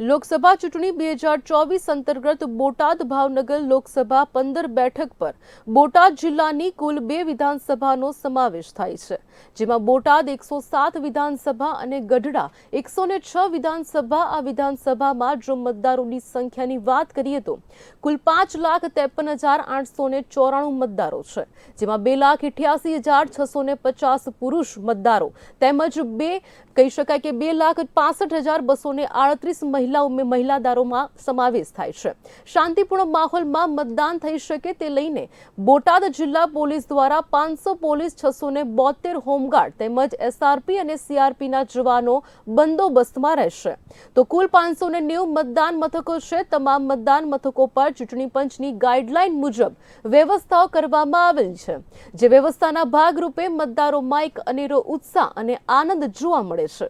લોકસભા ચૂંટણી બે હજાર ચોવીસ અંતર્ગત બોટાદ ભાવનગર લોકસભા પંદર બેઠક પર બોટાદ જિલ્લાની કુલ બે વિધાનસભાનો સમાવેશ થાય છે, જેમાં બોટાદ એકસો સાત વિધાનસભા અને ગઢડા એકસો ને છ વિધાનસભા આ વિધાનસભામાં જો મતદારોની સંખ્યાની વાત કરીએ તો કુલ પાંચ લાખ ત્રેપન હજાર આઠસો ને ચોરાણું મતદારો છે, જેમાં બે લાખ અઠ્યાસી હજાર છસો ને પચાસ પુરુષ મતદારો તેમજ બે, કહી શકાય કે બે લાખ પાસઠ હજાર બસો ને આડત્રીસ મહિલાઓ મહિલાદારોમાં સમાવેશ થાય છે. શાંતિપૂર્ણ માહોલમાં મતદાન થઈ શકે તે લઈને બોટાદ જિલ્લા પોલીસ દ્વારા પાંચસો પોલીસ છસો ને બોતેર હોમગાર્ડ તેમજ એસઆરપી અને સીઆરપીના જવાનો બંદોબસ્તમાં રહેશે. તો કુલ પાંચસો ને નેવું મતદાન મથકો છે. તમામ મતદાન મથકો પર ચૂંટણી પંચની ગાઈડલાઈન મુજબ વ્યવસ્થાઓ કરવામાં આવેલ છે, જે વ્યવસ્થાના ભાગરૂપે મતદારોમાં એક અનેરો ઉત્સાહ અને આનંદ જોવા મળે છે.